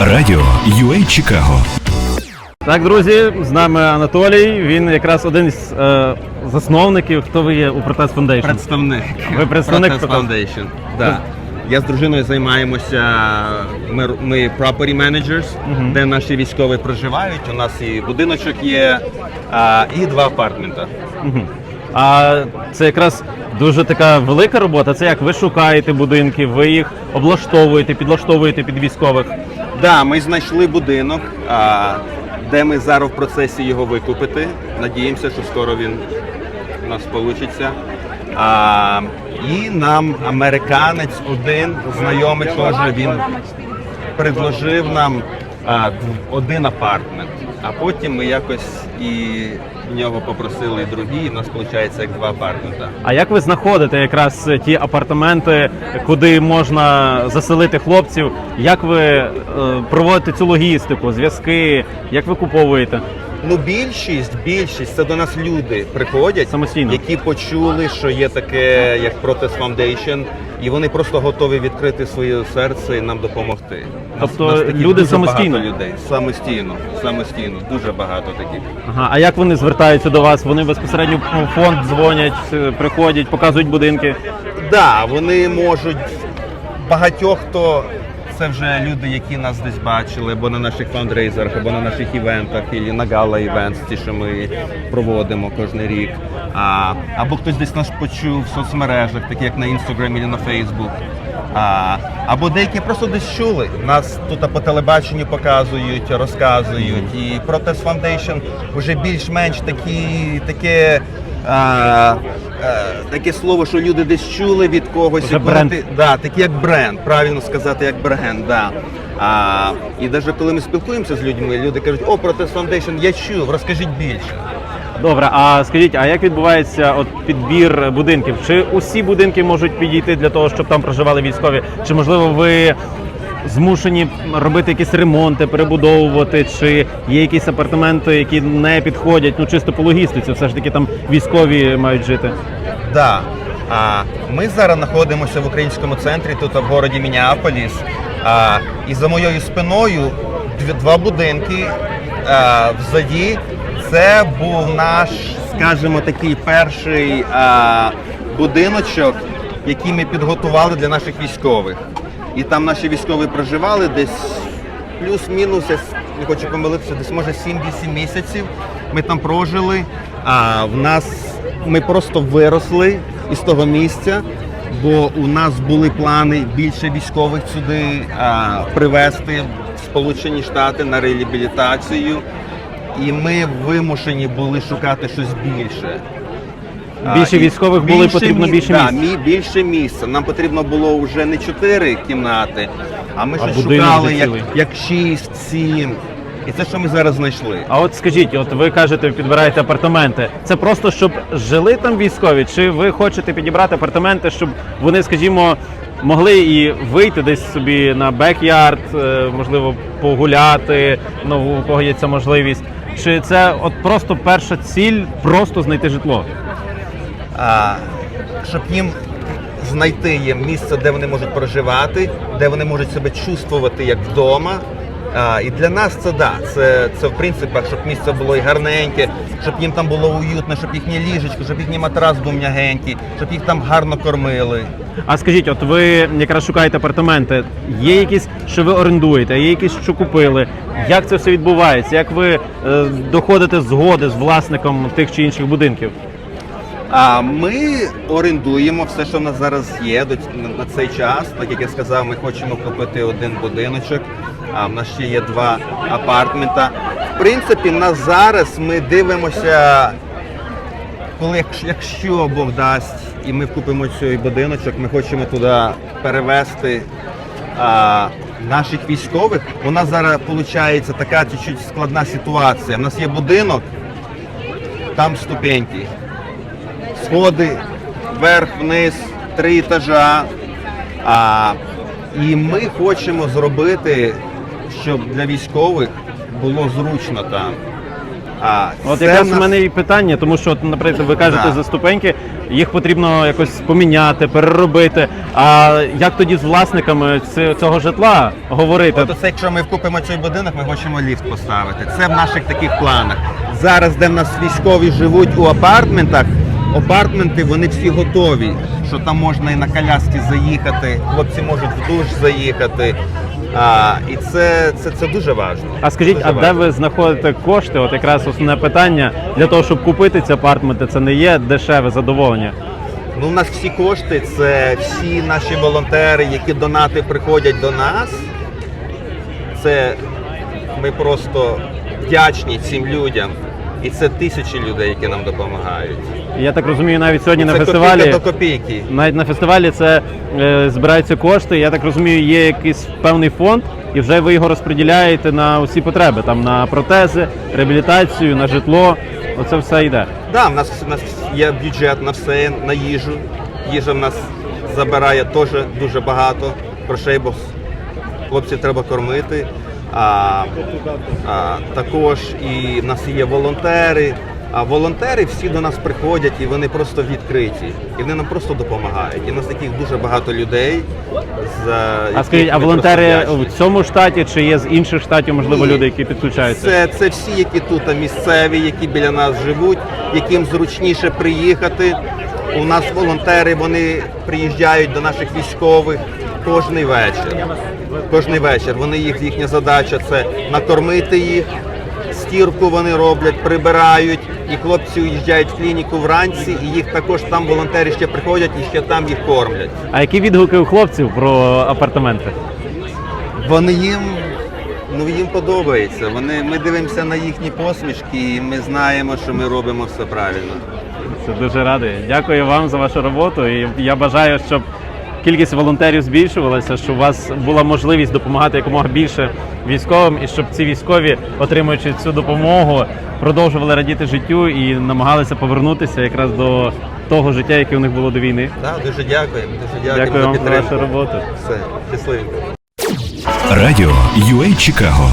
Радіо UA Чикаго. Так, друзі, з нами Анатолій. Він якраз один з е, засновників. Хто ви є у Протез Foundation? Представник. Ви представник Protest. Foundation. Да. Я з дружиною займаємося. Ми, ми property managers, де наші військові проживають. У нас і будиночок є, а, і два апартмента. А це якраз дуже така велика робота. Це як ви шукаєте будинки, ви їх облаштовуєте, підлаштовуєте під військових. Да, ми знайшли будинок, де ми зараз в процесі його викупити. Надіємося, що скоро він у нас вийде. І нам американець один знайомий теж він предложив нам один апартмент. А потім ми якось і в нього попросили другі, і в нас виходить як два апартмента. А як ви знаходите якраз ті апартаменти, куди можна заселити хлопців? Як ви е, проводите цю логістику, зв'язки? Як ви куповуєте? Ну, більшість, більшість це до нас люди приходять, Самостійно. які почули, що є таке, як Protest Foundation, і вони просто готові відкрити своє серце і нам допомогти. Нас- Тобто нас таких люди дуже самостійно? багато людей самостійно, самостійно, дуже багато таких. Ага, а як вони звертаються до вас? Вони безпосередньо в фонд дзвонять, е, приходять, показують будинки. Да, вони можуть багатьох хто. Це вже люди, які нас десь бачили, або на наших фандрейзерах, або на наших івентах, або на гала івентс, ті, що ми проводимо кожен рік. А, або хтось десь нас почув в соцмережах, такі як на Instagram або на Facebook. А, або деякі просто десь чули. Нас тут по телебаченню показують, розказують. І Protest Foundation вже більш-менш такі, таке. А, е, таке слово, що люди десь чули від когось, Вже бренд. ти- Да, такі як бренд, правильно сказати, як бренд. Да. А, і навіть коли ми спілкуємося з людьми, люди кажуть, о, Protest Foundation, я чув, розкажіть більше. Добре, а скажіть, а як відбувається от підбір будинків? Чи усі будинки можуть підійти для того, щоб там проживали військові? Чи можливо ви змушені робити якісь ремонти, перебудовувати? Чи є якісь апартаменти, які не підходять? Ну чисто по логістиці, все ж таки там військові мають жити. Да. А, ми зараз знаходимося в українському центрі, тут в городі Мінеаполіс. А, і за моєю спиною дві, два будинки а, взаді. Це був наш, скажімо, такий перший а, будиночок, який ми підготували для наших військових. І там наші військові проживали десь плюс-мінус, я не хочу помилитися, десь може 7-8 місяців. Ми там прожили. А в нас ми просто виросли із того місця, бо у нас були плани більше військових сюди а, привезти в Сполучені Штати на реабілітацію. І ми вимушені були шукати щось більше. Більше військових було і потрібно більше місць. мі- більше місця. Нам потрібно було вже не чотири кімнати, а ми щось будинок шукали як шість, сім. І це, що ми зараз знайшли. А от скажіть, от ви кажете, підбираєте апартаменти. Це просто щоб жили там військові? Чи ви хочете підібрати апартаменти, щоб вони, скажімо, могли і вийти десь собі на бек-ярд, е, можливо, погуляти, ну у кого є ця можливість? Чи це от просто перша ціль просто знайти житло? Щоб їм знайти їм місце, де вони можуть проживати, де вони можуть себе чувствувати як вдома. І для нас це да, це, це в принципі, щоб місце було і гарненьке, щоб їм там було уютно, щоб їхнє ліжечко, щоб їхній матрас був м'ягенький, щоб їх там гарно кормили. А скажіть, от ви якраз шукаєте апартаменти. Є якісь, що ви орендуєте, є якісь, що купили. Як це все відбувається? Як ви е, доходите згоди з власником тих чи інших будинків? А ми орендуємо все, що в нас зараз є на- цей час. Так як я сказав, ми хочемо купити один будиночок. А в нас ще є два апартмента. В принципі, на зараз ми дивимося, коли якщо Бог дасть, і ми купимо цей будиночок, ми хочемо туди перевезти а, наших військових. У нас зараз виходить така чуть-чуть складна ситуація. У нас є будинок, там ступеньки сходи вверх-вниз, три етажа. А, і ми хочемо зробити, щоб для військових було зручно там. А, От це якраз в мене і питання, тому що, от, наприклад, ви кажете Да. за ступеньки, їх потрібно якось поміняти, переробити. А як тоді з власниками ці- цього житла говорити? От оце, якщо ми вкупимо цей будинок, ми хочемо ліфт поставити. Це в наших таких планах. Зараз, де в нас військові живуть у апартментах, апартменти вони всі готові. Що там можна і на колясці заїхати, хлопці можуть в душ заїхати. А, і це, це, це дуже важливо. А скажіть, Дуже а де ви знаходите кошти? От якраз основне питання для того, щоб купити ці апартменти, це не є дешеве задоволення. Ну, у нас всі кошти, це всі наші волонтери, які донати приходять до нас. Це ми просто вдячні цим людям. І це тисячі людей, які нам допомагають. Я так розумію, навіть сьогодні на фестивалі. копійка до копійки. Навіть на фестивалі це е, збираються кошти. Я так розумію, є якийсь певний фонд, і вже ви його розподіляєте на усі потреби, там на протези, реабілітацію, на житло. Оце все йде. Да, в нас, в нас є бюджет на все, на їжу. Їжа в нас забирає теж дуже багато грошей, бо хлопців треба кормити. А, а, також і в нас є волонтери. А волонтери всі до нас приходять і вони просто відкриті. І вони нам просто допомагають. І в нас таких дуже багато людей. За А скажіть, а волонтери в цьому штаті чи є з інших штатів, можливо, Ні. люди, які підключаються? Це, це всі, які тут а, місцеві, які біля нас живуть, яким зручніше приїхати. У нас волонтери вони приїжджають до наших військових кожний вечір. Кожний вечір. Вони їх їхня задача це накормити їх. Стірку вони роблять, прибирають, і хлопці уїжджають в клініку вранці, і їх також там волонтери ще приходять і ще там їх кормлять. А які відгуки у хлопців про апартаменти? Вони їм, ну їм подобається. Вони, ми дивимося на їхні посмішки, і ми знаємо, що ми робимо все правильно. Це дуже радий. Дякую вам за вашу роботу. І я бажаю, щоб кількість волонтерів збільшувалася, щоб у вас була можливість допомагати якомога більше військовим, і щоб ці військові, отримуючи цю допомогу, продовжували радіти життю і намагалися повернутися якраз до того життя, яке у них було до війни. Так, дуже дякуємо. Дуже дякуємо Дякую за вам за підтримку. вашу роботу. Все, щасливі. Радіо UA Чикаго